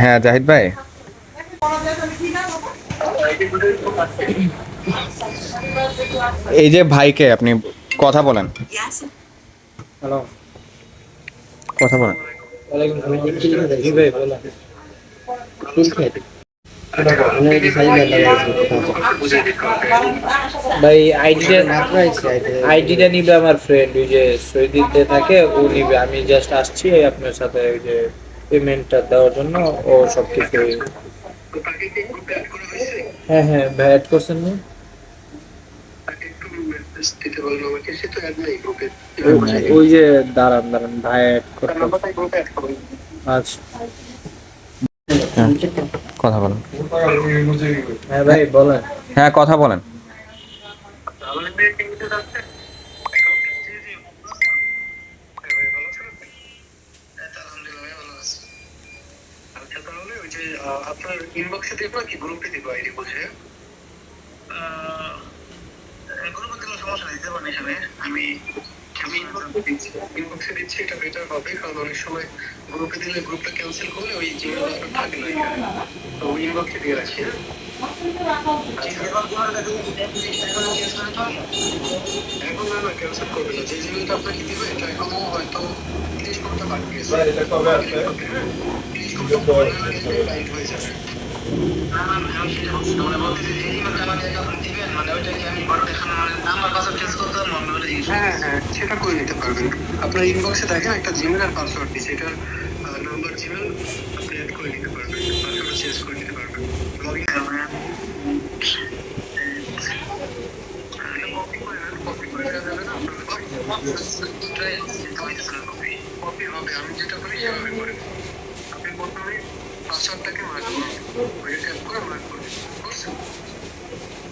হ্যাঁ জাহিদ ভাই। এই যে ভাইকে আপনি কথা বলেন। হ্যালো কথা বলেন। বলো ভাই আইডিটা আইডিটা নিবে আমার ফ্রেন্ড ওই যে সৈদিতে থাকে ও নিবে। আমি জাস্ট আসছি আপনার সাথে ওই যে পেমেন্টটা দেওয়ার জন্য ও সব কিছু হ্যাঁ হ্যাঁ ভাই অ্যাড করছেন না? ওই যে দাঁড়ান দাঁড়ান ভাই অ্যাড করতে আচ্ছা। হ্যাঁ, কথা বলেন। হ্যাঁ ভাই বলেন। হ্যাঁ কথা বলেন আচ্ছা তাহলে ওই যে আহ, আপনার ইনবক্সে দিব কি গ্রুপে দিব আইডি বুঝে গ্রুপে দিলে সমস্যা নেই দেবো এখানে। আমি আমি ইনবক্সে দিচ্ছি এটা বেটার হবে কারণ অনেক সময় গ্রুপে দিলে গ্রুপটা ক্যান্সেল করলে ওই জিমেল থাকে না এখানে। তো ইনবক্সে দিয়ে রাখছি হ্যাঁ? এখন না না ক্যান্সেল করবে না। যে জিমেলটা আপনাকে দিবে এটা এখনও হয়তো তিরিশ ঘণ্টা বাকি আছে। লাইট হয়ে হ্যাঁ হ্যাঁ সেটা করে নিতে পারবেন। আপনার ইনবক্সে দেখেন একটা জিমেল আর পাসওয়ার্ড দিচ্ছে এটা নাম্বার জিমেল আপনি অ্যাড করে নিতে পারবেন পাসওয়ার্ড চেঞ্জ করে নিতে পারবেন। লগ ইন কপি হবে আমি যেটা করি সেভাবে করে আপনি প্রথমে পাসওয়ার্ডটাকে মার্ক করুন ওই ট্যাপ করে মার্ক করুন বুঝছেন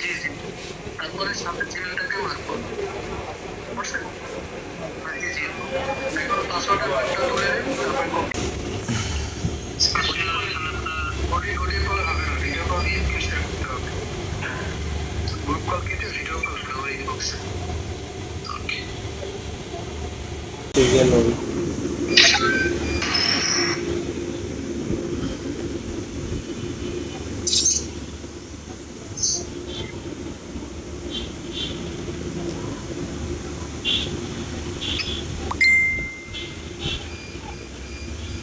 জি জি তারপরে সামনে জিমেলটাকে মার্ক করুন বুঝছেন আর জি জি এখন পাসওয়ার্ডটা মার্কটা তুলে তারপরে কপি অডিও অডিও কল হবে না ভিডিও কল দিয়ে শেয়ার করতে হবে গ্রুপ কল কেটে ভিডিও কল করবে ইনবক্সে ওকে ঠিক গেল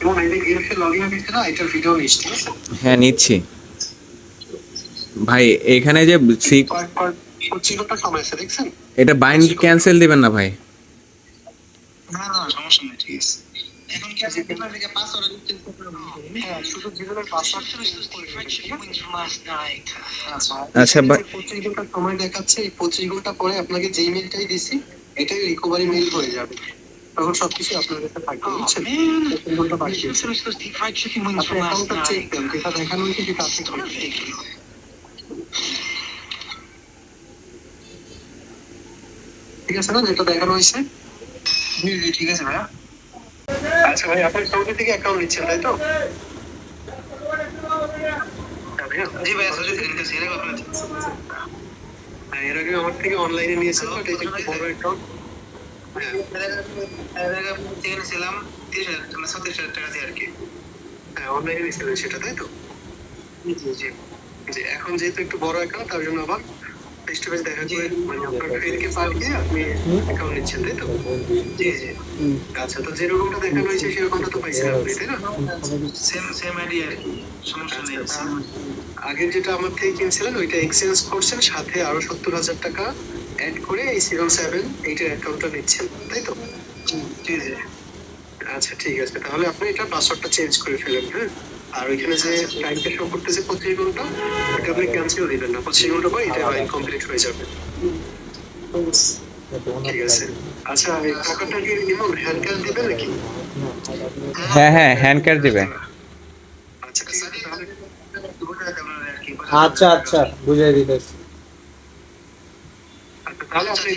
এবং এই যে গেমসে লগ ইন হয়েছে না এটার ভিডিও নিস ঠিক আছে হ্যাঁ নিচ্ছি। ভাই এখানে যে এটা বাইন্ড ক্যান্সেল দিবেন না ভাই। না না সমস্যা নেই ঠিক আছে। এখন কি আছে পেপার থেকে পাসওয়ার্ড হ্যাঁ শুধু জীবনের পাসওয়ার্ড আচ্ছা, পঁচিশ ঘণ্টা সময় দেখাচ্ছে এই পঁচিশ ঘণ্টা পরে আপনাকে যে ইমেলটাই দিছি এটাই রিকভারি মেল হয়ে যাবে। তখন সবকিছু আপনার কাছে থাকবে বুঝছেন? পঁচিশ বাকি আছে। অ্যাকাউন্টটা চেক দেন যেটা দেখানো হয়েছে সেটা আপনি ঠিক আছে না যেটা দেখানো হয়েছে? জি জি ঠিক আছে ভাইয়া। আচ্ছা ভাই আপনি সৌদি থেকে অ্যাকাউন্ট নিচ্ছেন তাই তো? জি ভাইয়া সৌদি থেকে নিতেছি এর আগে হ্যাঁ এর আগে আমার থেকে অনলাইনে বাট একটু বড় অ্যাকাউন্ট দিয়ে এখন যেহেতু একটু বড় অ্যাকাউন্ট তার জন্য আবার ফেস টু ফেস দেখা মানে আপনার ফ্রেন্ডকে পাঠিয়ে আপনি অ্যাকাউন্ট নিচ্ছেন তাই তো জি জি আচ্ছা তো যেরকমটা দেখানো হয়েছে সেরকমটা তো পাইছেন আপনি তাই না সেম সেম আইডি আর সমস্যা নেই আগে যেটা আমার থেকে কিনছিলেন ওইটা এক্সচেঞ্জ করছেন সাথে আরও সত্তর হাজার টাকা অ্যাড করে এই সিজন সেভেন এইটার অ্যাকাউন্টটা নিচ্ছেন তাই তো? জি জি আচ্ছা ঠিক আছে। তাহলে আপনি এটা পাসওয়ার্ডটা চেঞ্জ করে ফেলেন হ্যাঁ? আর ওইখানে যে টাইমটা শো করতেছে পঁচিশ ঘণ্টা ওটা আপনি ক্যান্সেল দিবেন না। পঁচিশ ঘণ্টা পর এটা লাইন কমপ্লিট হয়ে যাবে। ঠিক আছে। আচ্ছা টাকাটা কি হ্যান্ড ক্যাশ দিবে নাকি? হ্যাঁ হ্যাঁ হ্যান্ড ক্যাশ দিবে। আচ্ছা তাহলে আর কি আচ্ছা আচ্ছা বুঝাই দিতেছি। আচ্ছা, তাহলে আপনি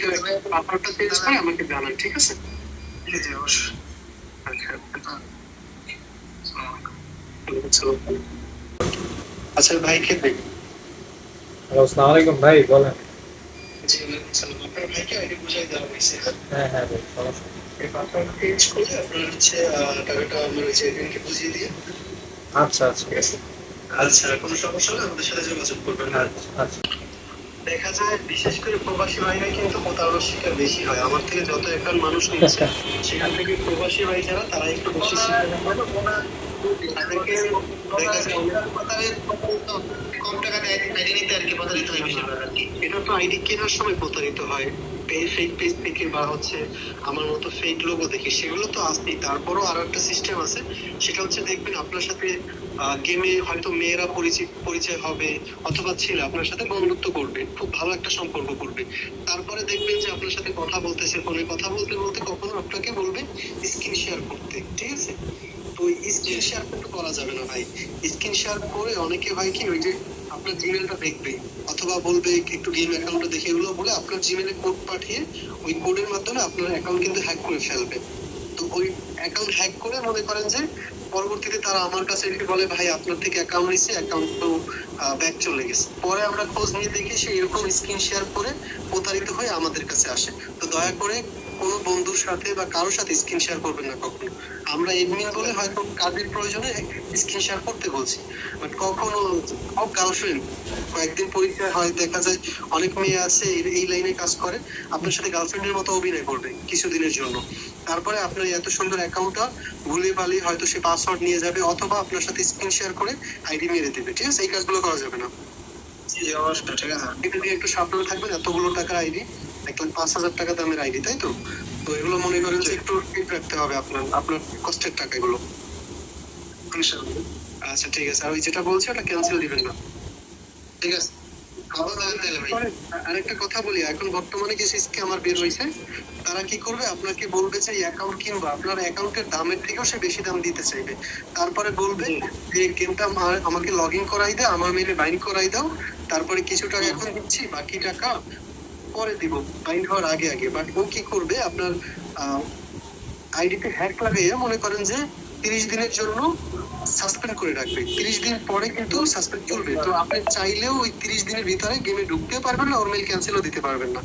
পাসওয়ার্ডটা চেঞ্জ করে আমাকে জানান ঠিক আছে? জি জি অবশ্যই। আচ্ছা আচ্ছা। ভাই কে দেখ? হ্যালো আসসালামু আলাইকুম ভাই বলেন। জি আপনার ভাইকে আইডি বুঝাই দেওয়া হয়েছে হ্যাঁ? হ্যাঁ ভাই সমস্যা নেই। এই পাসওয়ার্ড আপনার হচ্ছে আহ, টাকাটা আমার বুঝিয়ে দিয়ে। আচ্ছা আচ্ছা। আচ্ছা কোনো সমস্যা হলে আমাদের সাথে যোগাযোগ করবেন। হ্যাঁ আচ্ছা। দেখা যায় বিশেষ করে প্রবাসী ভাইরা কিন্তু প্রতারণার শিকার বেশি হয়। আমার থেকে যত এখন মানুষ নিচ্ছে সেখান থেকে প্রবাসী ভাই যারা তারা একটু বেশি শিকার। তাদেরকে দেখা যায় কম টাকা আইডি নিতে আর কি প্রতারিত হয় বেশিরভাগ আর কি। এটা তো আইডি কেনার সময় প্রতারিত হয়। ফেক পেজ থেকে বা হচ্ছে আমার মতো ফেক লোগো দেখে, সেগুলো তো আসতেই তারপরও আরও একটা সিস্টেম আছে, সেটা হচ্ছে দেখবেন আপনার সাথে গেমে হয়তো মেয়েরা পরিচিত পরিচয় হবে অথবা ছেলে আপনার সাথে বন্ধুত্ব করবে, খুব ভালো একটা সম্পর্ক করবে। তারপরে দেখবেন যে আপনার সাথে কথা বলতেছে, ফোনে কথা বলতে বলতে কখনো আপনাকে বলবে স্ক্রিন শেয়ার করতে, ঠিক আছে? তো স্ক্রিন শেয়ার কিন্তু করা যাবে না ভাই। স্ক্রিন শেয়ার করে অনেকে হয় কি, ওই যে আপনার জিমেলটা দেখবে, অথবা বলবে একটু গেম অ্যাকাউন্টটা দেখে এগুলো বলে আপনার জিমেলে কোড পাঠিয়ে ওই কোডের মাধ্যমে আপনার অ্যাকাউন্ট কিন্তু হ্যাক করে ফেলবে। তো ওই অ্যাকাউন্ট হ্যাক করে মনে করেন যে পরবর্তীতে তারা আমার কাছে এসে বলে, ভাই, আপনার থেকে অ্যাকাউন্ট নিচ্ছে অ্যাকাউন্ট তো ব্যাক চলে গেছে। পরে আমরা খোঁজ নিয়ে দেখি সে এরকম স্ক্রিন শেয়ার করে প্রতারিত হয়ে আমাদের কাছে আসে। তো দয়া করে কোনো বন্ধুর সাথে বা কারোর সাথে স্ক্রিন শেয়ার করবেন না কখনো। আমরা এডমিন বলে হয়তো কাজের প্রয়োজনে স্ক্রিন শেয়ার করতে বলছি। বাট কখনো গার্লফ্রেন্ড কয়েকদিন পরীক্ষায় হয় দেখা যায় অনেক মেয়ে আছে এই- এই লাইনে কাজ করে আপনার সাথে গার্লফ্রেন্ডের মতো অভিনয় করবে কিছুদিনের জন্য। তারপরে আপনার এত সুন্দর অ্যাকাউন্টটা ভুলে পালে হয়তো সে পাসওয়ার্ড নিয়ে যাবে অথবা আপনার সাথে স্ক্রিন শেয়ার করে আইডি মেরে দেবে ঠিক আছে? এই কাজগুলো করা যাবে না। ঠিক আছে। একটু সাবধানে থাকবেন এতগুলো টাকার আইডি এক লাখ পাঁচ হাজার টাকা দামের আইডি তাই তো? তো এগুলো মনে করেন যে একটু ঠিক রাখতে হবে আপনার আপনার কষ্টের টাকা এগুলো আচ্ছা ঠিক আছে। আর ওই যেটা বলছি ওটা ক্যান্সেল দিবেন না। ঠিক আছে। আরেকটা কথা বলি এখন বর্তমানে কিছু স্ক্যামার বের হয়েছে তারা কি করবে? আপনাকে বলবে যে অ্যাকাউন্ট কিনবো। আপনার অ্যাকাউন্টের দামের থেকেও সে বেশি দাম দিতে চাইবে। তারপরে বলবে যে গেমটা আমাকে লগ ইন করাই দাও আমার মেলে বাইন্ড করাই দাও। তারপরে কিছু টাকা এখন দিচ্ছি বাকি টাকা পরে দিব বাইন্ড হওয়ার আগে আগে। বাট ও কি করবে, আপনার আইডিতে হ্যাক লাগাইয়া মনে করেন যে তিরিশ দিনের জন্য সাসপেন্ড করে রাখবে। তিরিশ দিন পরে কিন্তু সাসপেন্ড চলবে। তো আপনি চাইলেও ওই তিরিশ দিনের ভিতরে গেমে ঢুকতে পারবেন না, ওর মেল ক্যান্সেলও দিতে পারবেন না।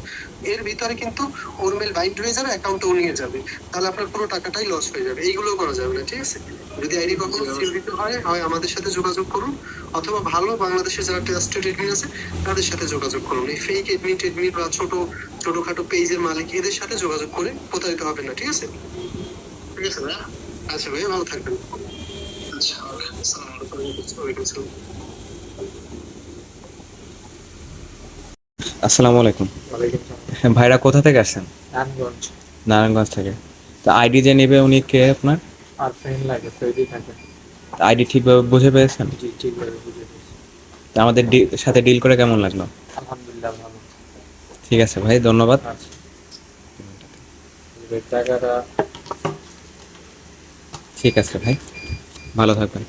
এর ভিতরে কিন্তু ওর মেল বাইন্ড হয়ে যাবে অ্যাকাউন্টও নিয়ে যাবে। তাহলে আপনার পুরো টাকাটাই লস হয়ে যাবে। এইগুলো করা যাবে না, ঠিক আছে? যদি আইডি কখনো সিল দিতে হয় হয় আমাদের সাথে যোগাযোগ করুন অথবা ভালো বাংলাদেশের যারা ট্রাস্টেড এডমিন আছে তাদের সাথে যোগাযোগ করুন। এই ফেক এডমিন টেডমিন বা ছোট ছোটখাটো পেজের মালিক এদের সাথে যোগাযোগ করে প্রতারিত হবে না ঠিক আছে? ঠিক আছে ভাইয়া। আচ্ছা ভাইয়া ভালো থাকবেন। আচ্ছা আসসালামু আলাইকুম। ওয়ালাইকুম আসসালাম। আসসালামু আলাইকুম। ওয়ালাইকুম সালাম হ্যাঁ, ভাইরা কোথা থেকে আসছেন? নারায়ণগঞ্জ। নারায়ণগঞ্জ থেকে। তো আইডি যে নেবে উনি কে আপনার? আর ফ্রেন্ড লাগে সৌদি থাকে। আইডি ঠিকভাবে বুঝে পেয়েছেন? জি ঠিকভাবে বুঝে পেয়েছি। তা আমাদের সাথে ডিল করে কেমন লাগল? আলহামদুলিল্লাহ ভালো। ঠিক আছে ভাই ধন্যবাদ। আচ্ছা। টাকাটা ঠিক আছে ভাই ভালো থাকবেন।